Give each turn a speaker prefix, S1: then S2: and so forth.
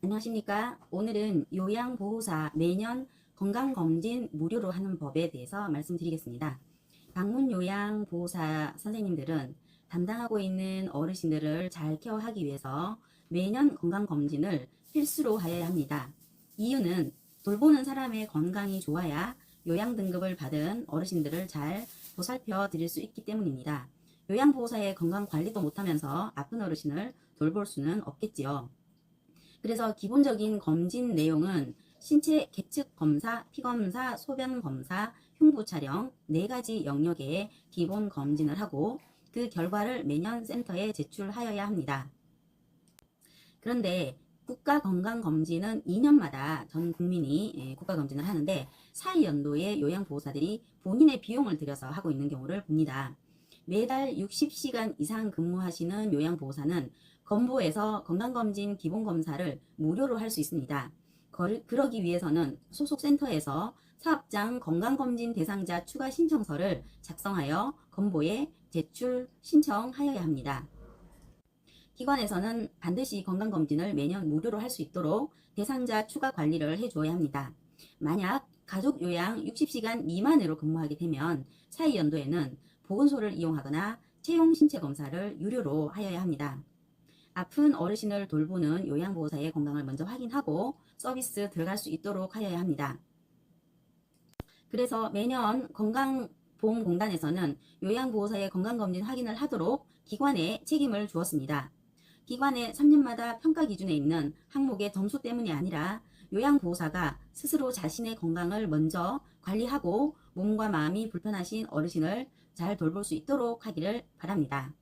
S1: 안녕하십니까. 오늘은 요양보호사 매년 건강검진 무료로 하는 법에 대해서 말씀드리겠습니다. 방문 요양보호사 선생님들은 담당하고 있는 어르신들을 잘 케어하기 위해서 매년 건강검진을 필수로 하여야 합니다. 이유는 돌보는 사람의 건강이 좋아야 요양 등급을 받은 어르신들을 잘 보살펴 드릴 수 있기 때문입니다. 요양보호사의 건강 관리도 못하면서 아픈 어르신을 돌볼 수는 없겠지요. 그래서 기본적인 검진 내용은 신체 계측 검사, 피 검사, 소변 검사, 흉부 촬영 네 가지 영역의 기본 검진을 하고 그 결과를 매년 센터에 제출하여야 합니다. 그런데 국가건강검진은 2년마다 전 국민이 예, 국가검진을 하는데 사이연도의 요양보호사들이 본인의 비용을 들여서 하고 있는 경우를 봅니다. 매달 60시간 이상 근무하시는 요양보호사는 건보에서 건강검진 기본검사를 무료로 할 수 있습니다. 거- 그러기 위해서는 소속 센터에서 사업장 건강검진 대상자 추가 신청서를 작성하여 건보에 제출 신청하여야 합니다. 기관에서는 반드시 건강검진을 매년 무료로 할 수 있도록 대상자 추가 관리를 해줘야 합니다. 만약 가족 요양 60시간 미만으로 근무하게 되면 사이연도에는 보건소를 이용하거나 채용 신체 검사를 유료로 하여야 합니다. 아픈 어르신을 돌보는 요양보호사의 건강을 먼저 확인하고 서비스 들어갈 수 있도록 하여야 합니다. 그래서 매년 건강보험공단에서는 요양보호사의 건강검진 확인을 하도록 기관에 책임을 주었습니다. 기관의 3년마다 평가 기준에 있는 항목의 점수 때문이 아니라 요양보호사가 스스로 자신의 건강을 먼저 관리하고 몸과 마음이 불편하신 어르신을 잘 돌볼 수 있도록 하기를 바랍니다.